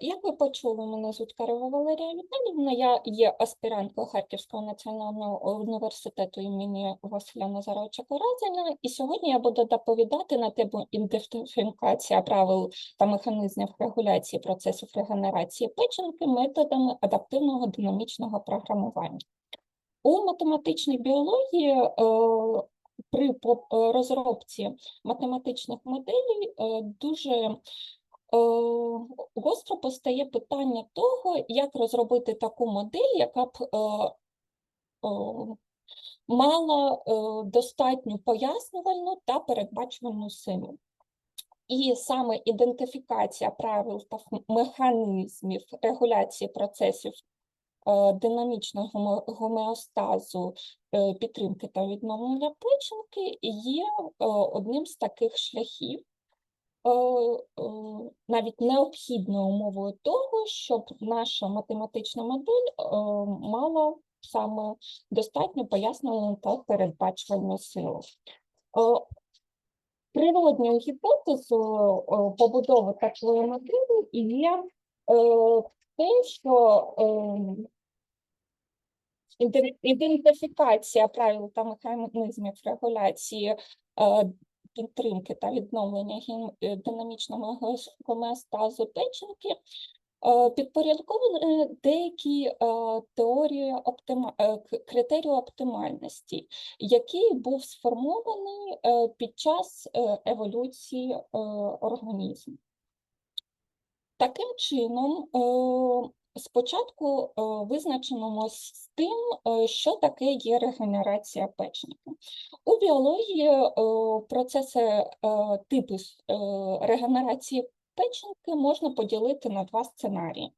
як ви почули, мене звуть Карова Валерія Віталіївна, я є аспіранткою Харківського національного університету імені Василя Назаровича Каразіна, і сьогодні я буду доповідати на тему ідентифікація правил та механізмів регуляції процесів регенерації печінки методами адаптивного динамічного програмування. У математичній біології е, при розробці математичних моделей е, дуже гостро постає питання того, як розробити таку модель, яка б е, мала е, достатню пояснювальну та передбачувальну силу. І саме ідентифікація правил та механізмів регуляції процесів е, динамічного гомеостазу, підтримки та відновлення печінки є одним з таких шляхів, навіть необхідною умовою того, щоб наша математична модель е, мала саме достатньо пояснювальну та передбачувальну силу. Е, Природньою гіпотезою е, побудови такої моделі є е, те, що ідентифікація правил та механізмів регуляції е, підтримки та відновлення е, динамічного гомеостазу печінки е, підпорядковані деякі е, теорії оптима... критерію оптимальності, який був сформований під час еволюції організму. Таким чином, спочатку е, визначимося з тим, е, що таке є регенерація печінки. У біології е, процеси е, регенерації печінки можна поділити на два сценарії.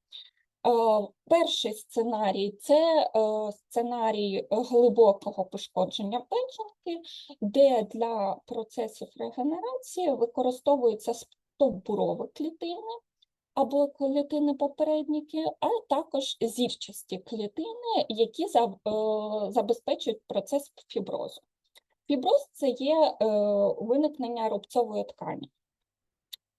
Перший сценарій це сценарій глибокого пошкодження печінки, де для процесів регенерації використовуються стовбурові клітини або клітини попередники, а також зірчасті клітини, які е, забезпечують процес фіброзу. Фіброз це є е, виникнення рубцової ткані.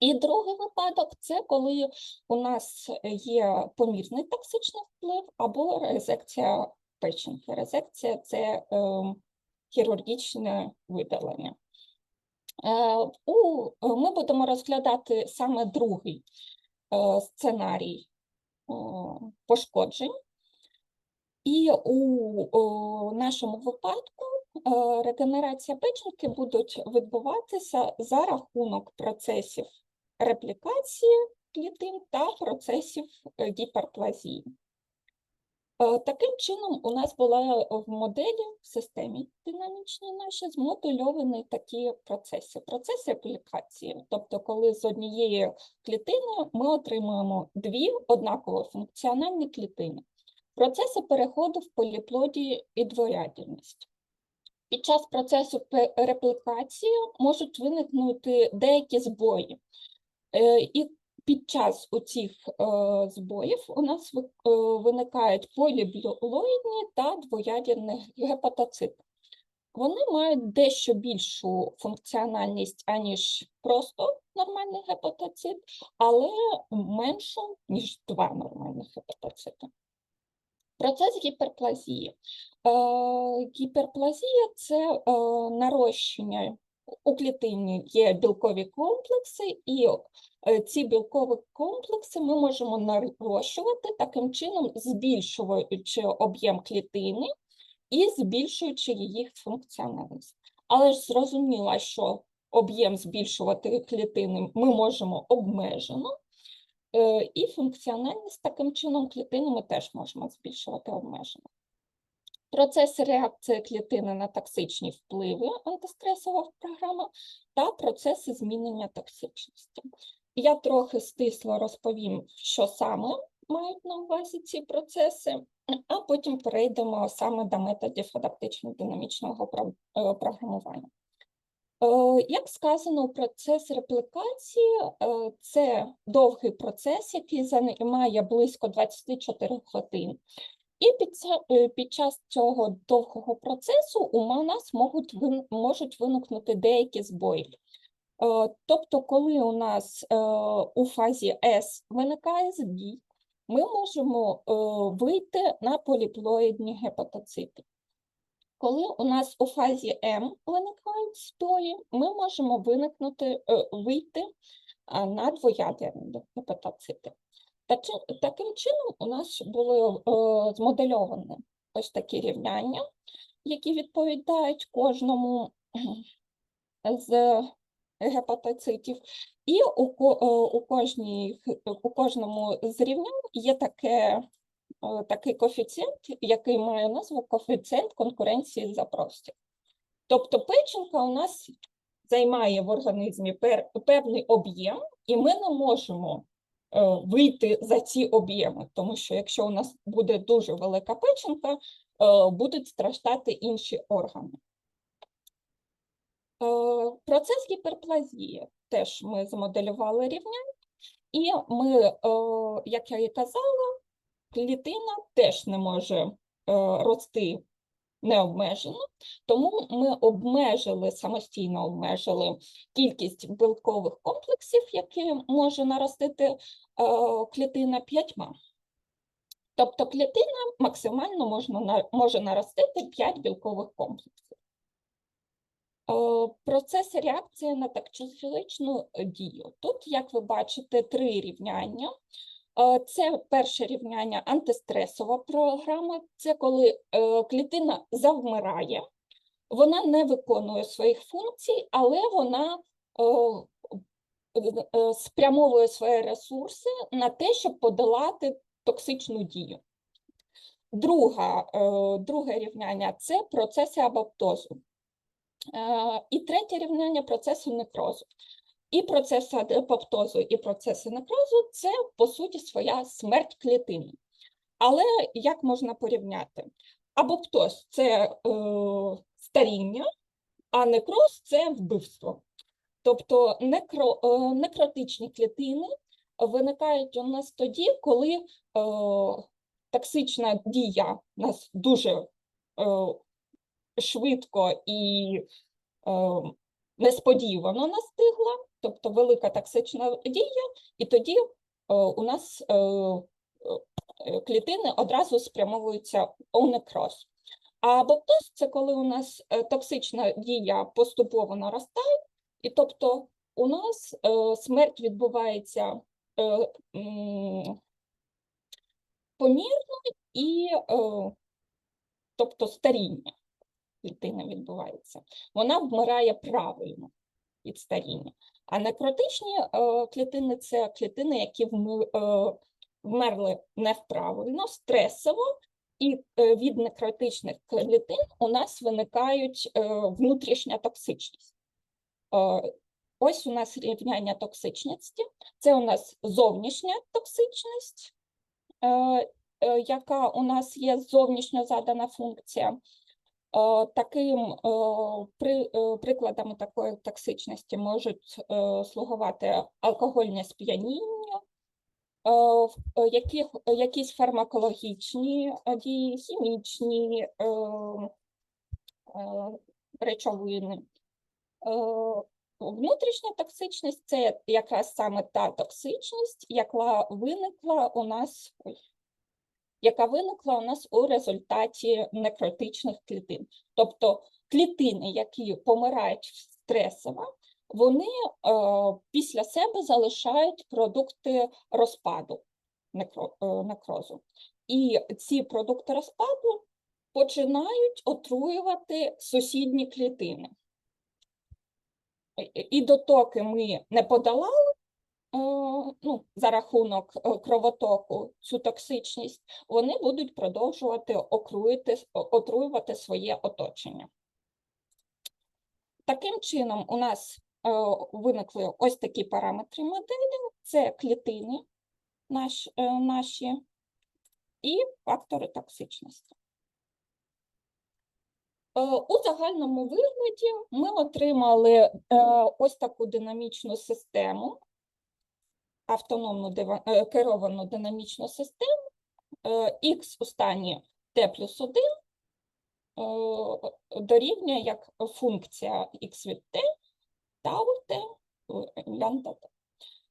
І другий випадок це коли у нас є помірний токсичний вплив або резекція печінки. Резекція це е, хірургічне видалення. Ми будемо розглядати саме другий сценарій е, пошкоджень. І у нашому випадку е, регенерація печінки будуть відбуватися за рахунок процесів реплікації клітин та процесів е, гіперплазії. Е, Таким чином, у нас була в моделі в системі динамічній нашій змодульовані такі процеси. Процес реплікації, тобто, коли з однієї клітини ми отримуємо дві однаково функціональні клітини. Процеси переходу в поліплодії і двоядільність. Під час процесу реплікації можуть виникнути деякі збої. Е, І під час оцих е, збоїв у нас е, виникають поліблоїдні та двоядірні гепатоцити. Вони мають дещо більшу функціональність, аніж просто нормальний гепатоцит, але меншу, ніж два нормальних гепатоцити. Процес гіперплазії. Е, гіперплазія це нарощення у клітині є білкові комплекси, і е, ці білкові комплекси ми можемо нарощувати таким чином, збільшуючи об'єм клітини і збільшуючи її функціональність. Але ж зрозуміло, що об'єм збільшувати клітини ми можемо обмежено, Е, І функціональність таким чином клітини ми теж можемо збільшувати обмежено. Процеси реакції клітини на токсичні впливи антистресова програма та процеси змінення токсичності. Я трохи стисло розповім, що саме мають на увазі ці процеси, а потім перейдемо саме до методів адаптично-динамічного е, програмування. Е, Як сказано, процес реплікації е, це довгий процес, який займає близько 24 годин. І під, е, під час цього довгого процесу у нас можуть, можуть виникнути деякі збої. Е, Тобто, коли у нас е, у фазі S виникає збій, ми можемо вийти на поліплоїдні гепатоцити. Коли у нас у фазі М виникають збої, ми можемо виникнути, вийти на двоядерні гепатоцити. Таки- Таким чином, у нас були е, змодельовані ось такі рівняння, які відповідають кожному з гепатоцитів. І у, е, у, кожній, у кожному з рівнянь є таке, е, такий коефіцієнт, який має назву коефіцієнт конкуренції за простір. Тобто печінка у нас займає в організмі певний об'єм, і ми не можемо вийти за ці об'єми, тому що якщо у нас буде дуже велика печінка, е, будуть страждати інші органи. Е, Процес гіперплазії теж ми змоделювали рівняння, і ми, е, як я і казала, клітина теж не може е, рости необмежено, тому ми обмежили, самостійно обмежили кількість білкових комплексів, які може наростити е, клітина п'ятьма. Тобто клітина максимально можна, може наростити 5 білкових комплексів. Е, Процес реакції на тактофіличну дію. Тут, як ви бачите, три рівняння. Це перше рівняння антистресова програма. Це коли е, клітина завмирає, вона не виконує своїх функцій, але вона е, е, спрямовує свої ресурси на те, щоб подолати токсичну дію. Друга, друге рівняння це процеси апоптозу. Е, І третє рівняння процесу некрозу. І процес апоптозу, і процеси некрозу це по суті своя смерть клітини. Але як можна порівняти? Апоптоз – це е, старіння, а некроз це вбивство. Тобто некро, е, некротичні клітини виникають у нас тоді, коли е, токсична дія нас дуже е, швидко і е, несподівано настигла, тобто велика токсична дія, і тоді е, у нас е, е, клітини одразу спрямовуються у некроз. А апоптоз – це коли у нас токсична дія поступово наростає, і тобто у нас смерть відбувається помірно і тобто старіння клітини відбувається. Вона вмирає правильно від старіння. А некротичні е, клітини це клітини, які е, вмерли неправильно, стресово, і е, від некротичних клітин у нас виникають внутрішня токсичність. Ось у нас рівняння токсичності. Це у нас зовнішня токсичність, яка у нас є зовнішньо задана функція. Таким е, при, е, прикладами такої токсичності можуть е, слугувати алкогольне сп'яніння, якісь фармакологічні дії, хімічні речовини. Внутрішня токсичність це якраз саме та токсичність, яка виникла у нас, ой, яка виникла у нас у результаті некротичних клітин. Тобто клітини, які помирають стресово, вони е, після себе залишають продукти розпаду некро, е, некрозу. І ці продукти розпаду починають отруювати сусідні клітини. І- І дотоки ми не подолали, ну, за рахунок е, кровотоку цю токсичність, вони будуть продовжувати окруїти, отруювати своє оточення. Таким чином, у нас е, виникли ось такі параметри моделі: це клітини наш, е, наші і фактори токсичності. Е, У загальному вигляді ми отримали е, ось таку динамічну систему, автономну е, керовану динамічну систему, Х у стані t плюс 1 дорівнює як функція х від t, тау е, лямбда.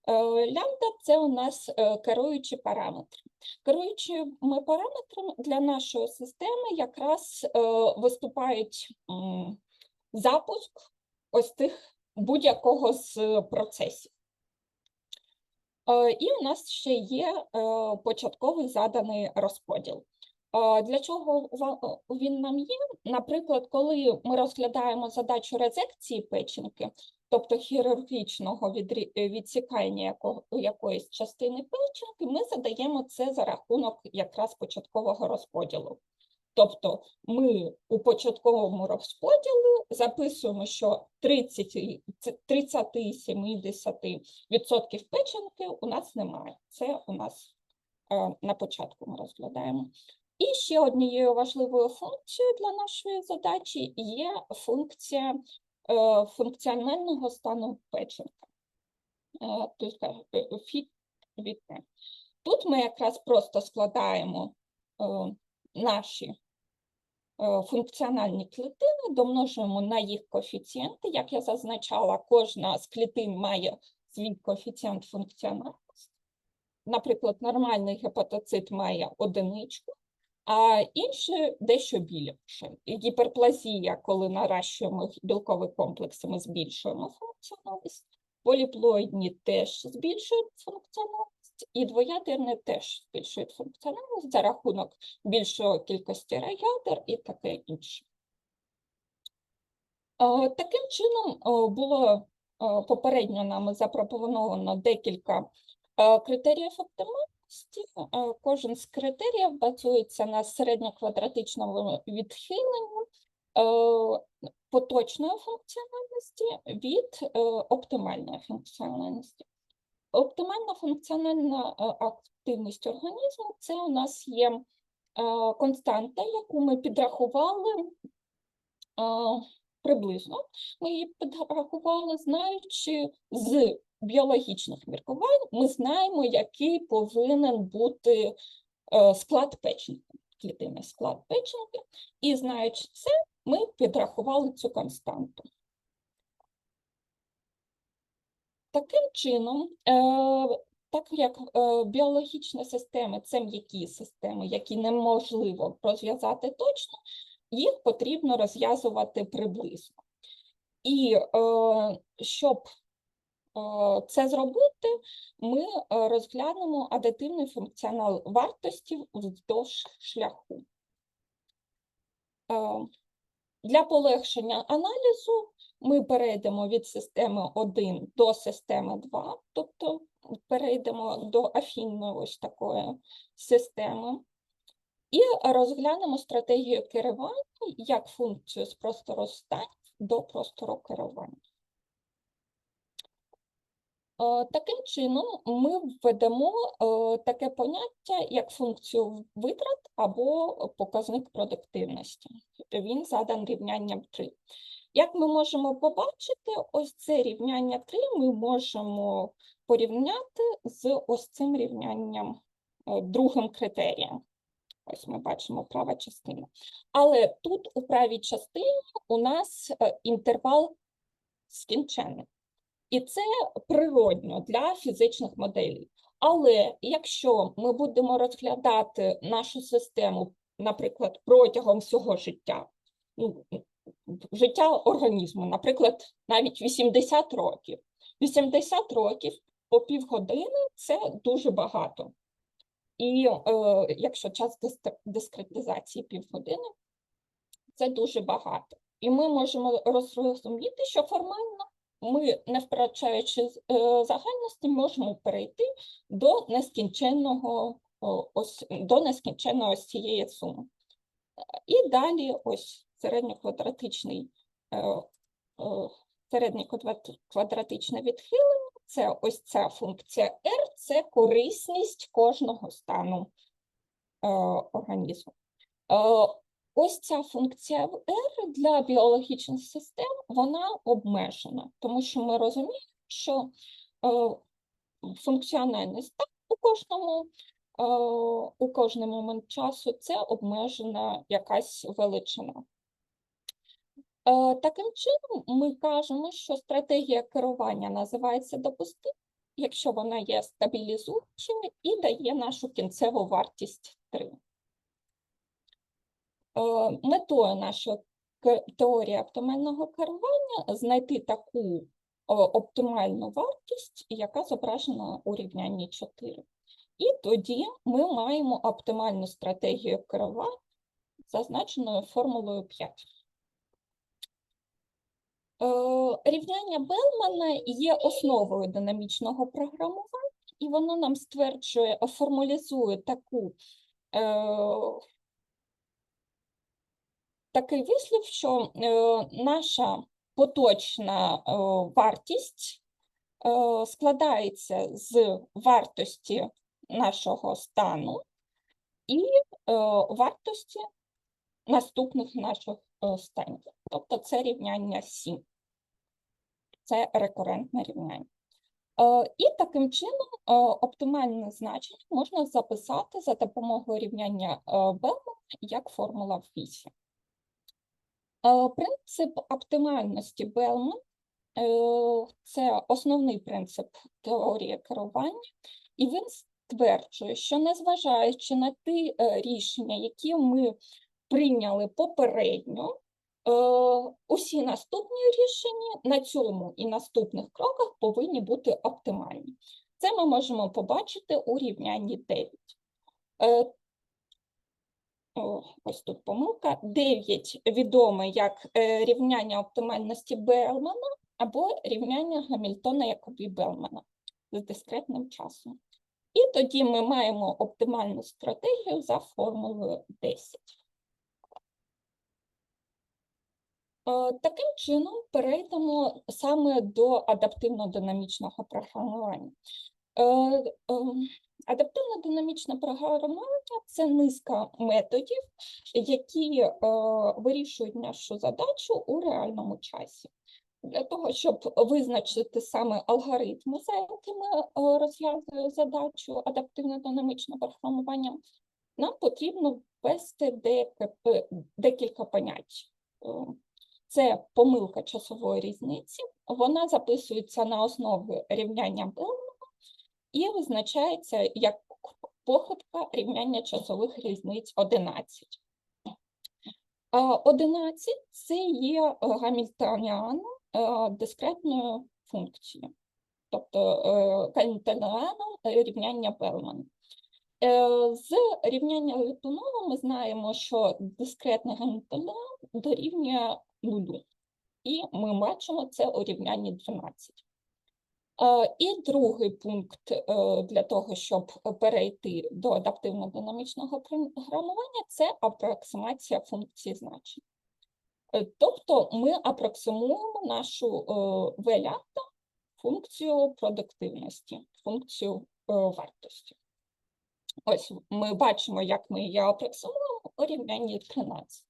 Е, Лямбда це у нас е, керуючі параметри. Керуючими параметрами для нашої системи якраз е, виступають запуск ось тих будь-якого з е, процесів. Е, І у нас ще є е, початковий заданий розподіл. Е, Для чого він нам є? Наприклад, коли ми розглядаємо задачу резекції печінки, тобто хірургічного відсікання якоїсь частини печінки, ми задаємо це за рахунок якраз початкового розподілу. Тобто ми у початковому розподілі записуємо, що 30 30 70% печінки у нас немає. Це у нас е, на початку ми розглядаємо. І ще однією важливою функцією для нашої задачі є функція е, функціонального стану печінки. Е, е. Тут ми якраз просто складаємо е, наші функціональні клітини, домножуємо на їх коефіцієнти. Як я зазначала, кожна з клітин має свій коефіцієнт функціональності. Наприклад, нормальний гепатоцит має одиничку, а інші дещо більше. Гіперплазія, коли наращуємо білкові комплекси, ми збільшуємо функціональність. Поліплоїдні теж збільшують функціональність, і двоядерні теж збільшують функціональність за рахунок більшої кількості ядер і таке інше. Е, Таким чином е, було е, попередньо нами запропоновано декілька критеріїв оптимальності. Кожен з критеріїв базується на середньоквадратичному відхиленні поточної функціональності від оптимальної функціональності. Оптимальна функціональна е, активність організму це у нас є е, константа, яку ми підрахували е, приблизно. Ми її підрахували, знаючи з біологічних міркувань, ми знаємо, який повинен бути склад печінки, клітинний склад печінки, і знаючи це, ми підрахували цю константу. Таким чином, е, так як е, біологічні системи це м'які системи, які неможливо розв'язати точно, їх потрібно розв'язувати приблизно. І е, щоб це зробити, ми розглянемо адитивний функціонал вартості вздовж шляху. Для полегшення аналізу ми перейдемо від системи 1 до системи 2, тобто перейдемо до афінної ось такої системи. І розглянемо стратегію керування як функцію з простору стань до простору керування. Е, Таким чином, ми введемо е, таке поняття як функцію витрат або показник продуктивності. Він задан рівнянням 3. Як ми можемо побачити, ось це рівняння 3 ми можемо порівняти з ось цим рівнянням е, другим критерієм. Ось ми бачимо права частина. Але тут у правій частині у нас е, інтервал скінчений. І це природньо для фізичних моделей. Але якщо ми будемо розглядати нашу систему, наприклад, протягом всього життя, ну, життя організму, наприклад, навіть 80 років. 80 років по півгодини це дуже багато. І е, якщо час дискретизації півгодини, це дуже багато. І ми можемо розрозуміти, що формально ми, не втрачаючи е, загальності, можемо перейти до нескінченного ось до нескінченної ось цієї суми. І далі ось середньоквадратичний е, е, середньоквадратичне відхилення це ось ця функція R, це корисність кожного стану е, організму. Ось ця функція в R для біологічних систем вона обмежена, тому що ми розуміємо, що функціональний стан у кожному у кожний момент часу це обмежена якась величина. Е, Таким чином, ми кажемо, що стратегія керування називається допустим, якщо вона є стабілізуючою і дає нашу кінцеву вартість 3. Е, Метою нашої теорії оптимального керування знайти таку оптимальну вартість, яка зображена у рівнянні 4. І тоді ми маємо оптимальну стратегію керування, зазначеною формулою 5. Е, Рівняння Белмана є основою динамічного програмування, і воно нам стверджує, формалізує таку, е, такий вислів, що е, наша поточна е, вартість е, складається з вартості нашого стану і е, вартості наступних наших е. Тобто це рівняння 7. Це рекурентне рівняння. Е, І таким чином е, оптимальне значення можна записати за допомогою рівняння Белмана як формула 8. Е, Принцип оптимальності Белман е, це основний принцип теорії керування, і він стверджує, що незважаючи на ті рішення, які ми прийняли попередньо, е, усі наступні рішення на цьому і наступних кроках повинні бути оптимальні. Це ми можемо побачити у рівнянні 9. Е, Ось тут помилка. 9 відоме як е, рівняння оптимальності Белмана або рівняння Гамільтона Якобі Белмана з дискретним часом. І тоді ми маємо оптимальну стратегію за формулою 10. Е, Таким чином, перейдемо саме до адаптивно-динамічного програмування. Е, ем, Адаптивно-динамічне програмування це низка методів, які е, вирішують нашу задачу у реальному часі. Для того, щоб визначити саме алгоритми, за якими е, розв'язує задачу адаптивно-динамічне програмування, нам потрібно ввести е, декілька понять. Це помилка часової різниці. Вона записується на основі рівняння Белмана і визначається як похибка рівняння часових різниць 11. А 11 – це є е, е, дискретною функцією, тобто е, е, рівняння Белмана. Е, З рівняння Литвинова ми знаємо, що дискретний гамільтоніан дорівнює нулю. І ми бачимо це у рівнянні 12. Е, І другий пункт е, для того, щоб перейти до адаптивно-динамічного програмування, це апроксимація функції значень. Е, Тобто ми апроксимуємо нашу V-лямбда функцію продуктивності, функцію вартості. Ось ми бачимо, як ми її апроксимуємо у рівнянні 13.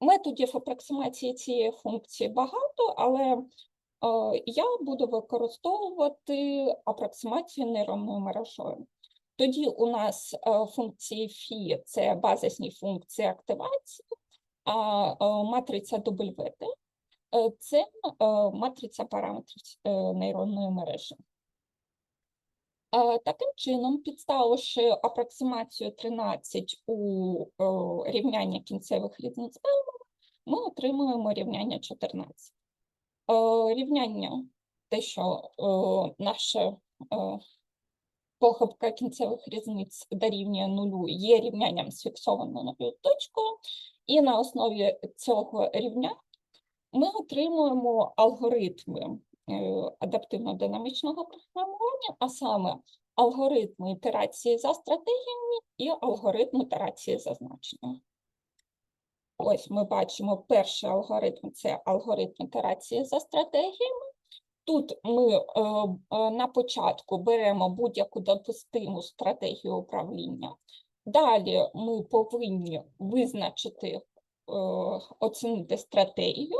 Методів апроксимації цієї функції багато, але е, я буду використовувати апроксимацію нейронною мережою. Тоді у нас е, функції фі це базисні функції активації, а е, матриця е, це матриця параметрів нейронної мережі. Е, Таким чином, підставивши апроксимацію 13 у е, рівняння кінцевих різниць Белмана, ми отримуємо рівняння 14. Е, Рівняння, те, що наша похибка кінцевих різниць дорівнює нулю, є рівнянням з фіксованою точкою, і на основі цього рівня ми отримуємо алгоритми адаптивно-динамічного програмування, а саме алгоритми ітерації за стратегіями і алгоритм ітерації за значенням. Ось ми бачимо перший алгоритм це алгоритм ітерації за стратегіями. Тут ми е, е, на початку беремо будь-яку допустиму стратегію управління. Далі ми повинні визначити, е, оцінити стратегію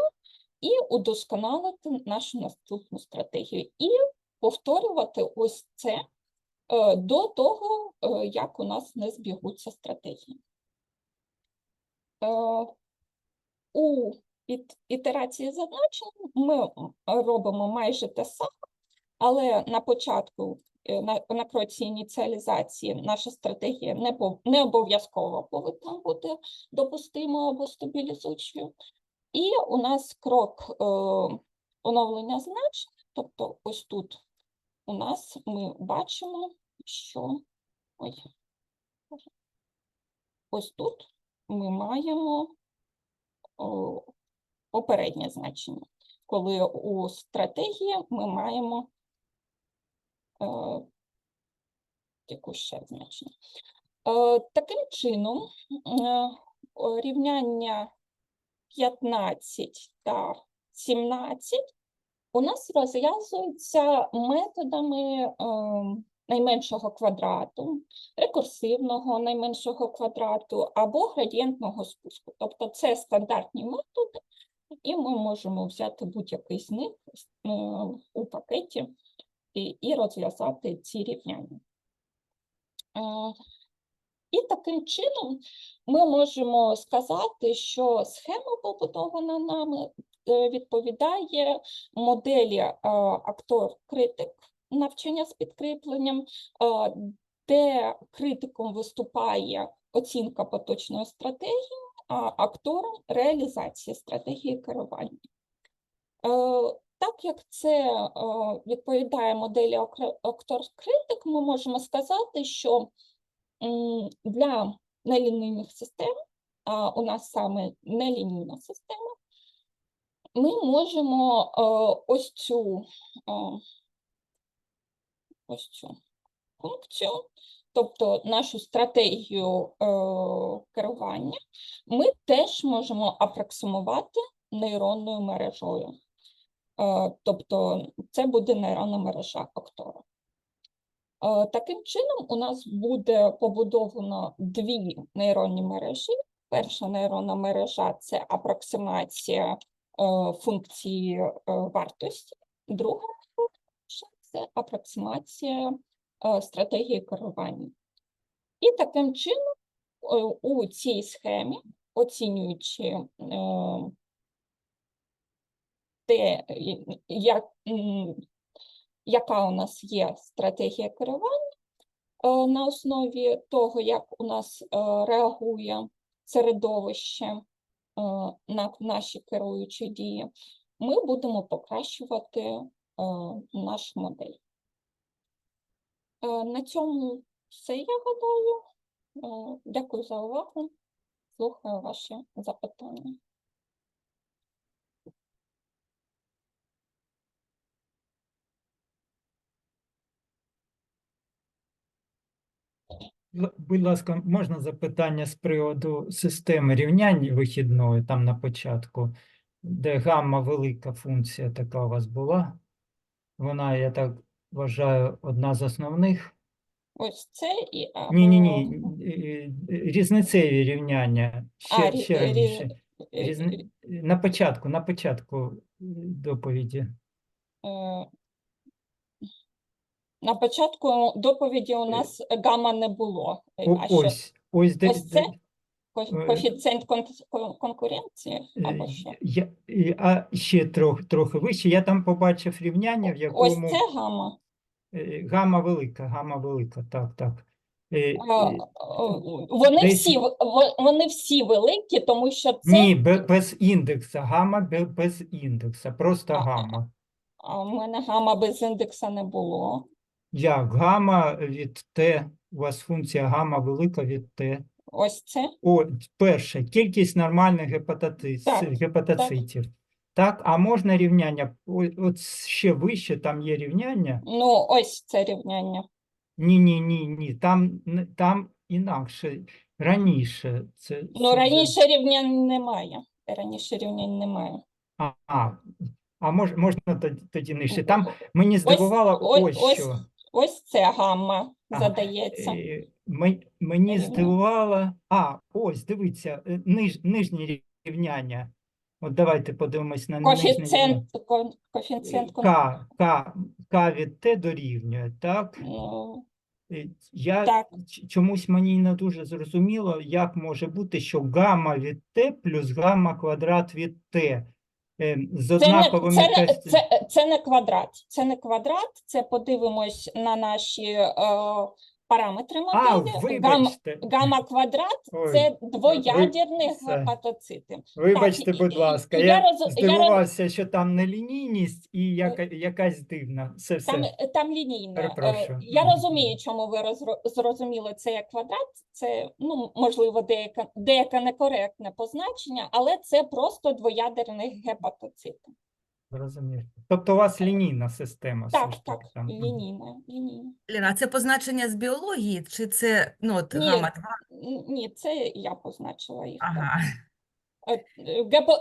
і удосконалити нашу наступну стратегію. І повторювати ось це е, до того, е, як у нас не збігуться стратегії. Е, у іт- ітерації за значенням ми робимо майже те саме, але на початку, на, на кроці ініціалізації наша стратегія не, не обов'язково повинна бути допустимою або стабілізуючою. І у нас крок е, оновлення значень, тобто ось тут у нас ми бачимо, що ой, ось тут ми маємо о, попереднє значення, коли у стратегії ми маємо е, яку ще значення. Е, таким чином, е, рівняння 15 та 17 у нас розв'язуються методами е, найменшого квадрату, рекурсивного найменшого квадрату або градієнтного спуску. Тобто це стандартні методи, і ми можемо взяти будь-який з них е, у пакеті і, і розв'язати ці рівняння. І таким чином ми можемо сказати, що схема, побудована нами, е, відповідає моделі е, актор-критик навчання з підкріпленням, е, де критиком виступає оцінка поточної стратегії, а актором реалізація стратегії керування. Так як це відповідає моделі актор-критик, ми можемо сказати, що для нелінійних систем, а у нас саме нелінійна система, ми можемо е, ось цю е, ось цю функцію, тобто нашу стратегію е, керування, ми теж можемо апроксимувати нейронною мережою. Тобто це буде нейронна мережа актора. Таким чином, у нас буде побудовано дві нейронні мережі. Перша нейронна мережа це апроксимація е, функції е, вартості, друга мережа це апроксимація е, стратегії керування. І таким чином у цій схемі, оцінюючи те, як, яка у нас є стратегія керування, е, на основі того, як у нас е, реагує середовище е, на наші керуючі дії, ми будемо покращувати нашу модель. На цьому все, я гадаю. Дякую за увагу. Слухаю ваші запитання. Будь ласка, можна запитання з приводу системи рівнянь вихідної, там на початку, де гамма велика функція така у вас була. Вона, я так вважаю, одна з основних. Ось це і а, Ні, ні, е, ні, різницеві рівняння ще, А, ще рі- раніше. е, Різни... На початку, на початку е, доповіді. Е, На початку доповіді у нас гама не було. Е, О, ось, ось де, ось це? е, коефіцієнт кон- кон- конкуренції або Е, що? Я, а ще трохи, трохи вище. Я там побачив рівняння, в Ось це гама. е, гама велика, гама велика, так, так. Е, е, е, Вони десь- всі вони всі великі, тому що це Ні, без індекса, гама без індекса, просто А, гама. а в мене гама без індекса не було. Як гама від Т, у вас функція гама велика від Т. Ось це. О, перше, кількість нормальних гепатоти- Так, гепатоцитів. Так, а можна рівняння? От ще вище там є рівняння. Ну, ось це рівняння. Ні, ні, ні, ні. Там, там інакше. Раніше це, Ну, це вже- раніше рівнянь немає. Раніше рівнянь немає. А, а, а мож, можна тоді, тоді нижче. Там мені здивувало ось- ось, ось що. Ось це гамма Ага, задається. Е, Мені здивувало. А, ось, дивіться, е, ниж, нижнє рівняння. От давайте подивимось на. Коефіцієнт, коефіцієнт К, К, К від Т дорівнює, так? ну, Е, Я Так. чомусь мені не дуже зрозуміло, як може бути, що гамма від Т плюс гамма квадрат від Т е, з Це не, це, не, це, це не квадрат. Це не квадрат. Це подивимось на наші е, параметри моделі. Вибачте, гамма квадрат Ой, це двоядерні гепатоцити. вибачте, Так, будь ласка, я, я роз- я здивувався, що там нелінійність і яка, якась дивна. Все, все. Там, там лінійно. Е, Перепрошую. Я розумію, чому ви зрозуміли це як квадрат. Це, ну, можливо, деяке, деяке некоректне позначення, але це просто двоядерні гепатоцити. Зрозумів. Тобто у вас лінійна система. Так, все, так, там. Лінійна, лінійна. Ліна, а це позначення з біології, чи це ну, от Ні. гамма 2? Ні, це я позначила їх. так. Ага. Е,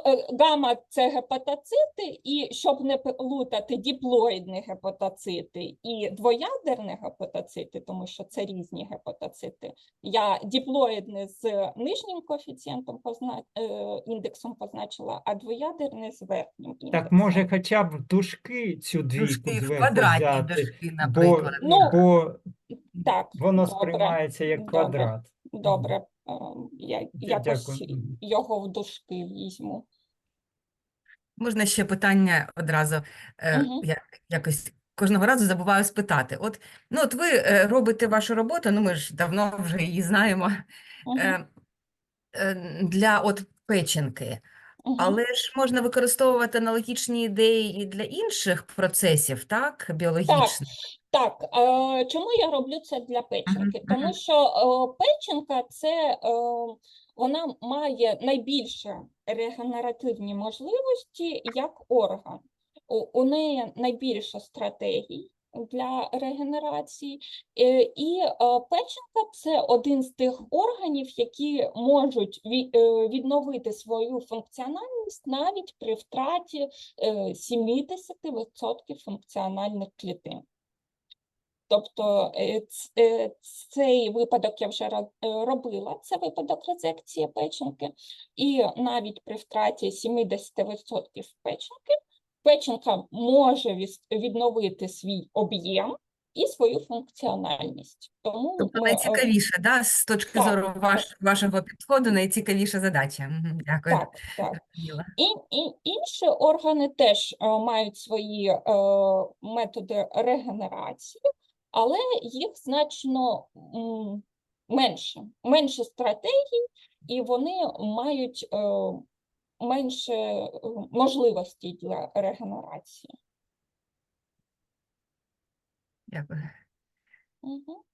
е, Гамма це гепатоцити, і щоб не плутати диплоїдні гепатоцити і двоядерні гепатоцити, тому що це різні гепатоцити. Я диплоїдні з нижнім коефіцієнтом позна... е, індексом позначила, а двоядерні з верхнім індексом. Так може хоча б в дужки цю двійку Дужки квадратні взяти, дужки, бо. Ну, бо так, воно добре. сприймається як добре. квадрат. Добре, я якось його в дужки візьму. Можна ще питання одразу. Угу. Я якось кожного разу забуваю спитати. От, ну, от ви е, робите вашу роботу, ну ми ж давно вже її знаємо, е, е, для от печінки. Але ж можна використовувати аналогічні ідеї і для інших процесів, так, біологічних. Так, е, чому я роблю це для печінки? Тому що е, печінка це е, вона має найбільше регенеративні можливості як орган. У, у неї найбільше стратегій для регенерації, Е, і е, печінка це один з тих органів, які можуть е, відновити свою функціональність навіть при втраті е, 70% функціональних клітин. Тобто цей випадок я вже ро- робила, це випадок резекції печінки, і навіть при втраті 70% печінки печінка може відновити свій об'єм і свою функціональність. Тому Тобто е, найцікавіше, да, з точки так, зору ваш, вашого підходу, найцікавіша задача. Дякую. так, так. І, і інші органи теж е, мають свої е, методи регенерації, але їх значно менше, менше стратегій, і вони мають е, менше можливості можливостей для регенерації. Дякую. Мгм.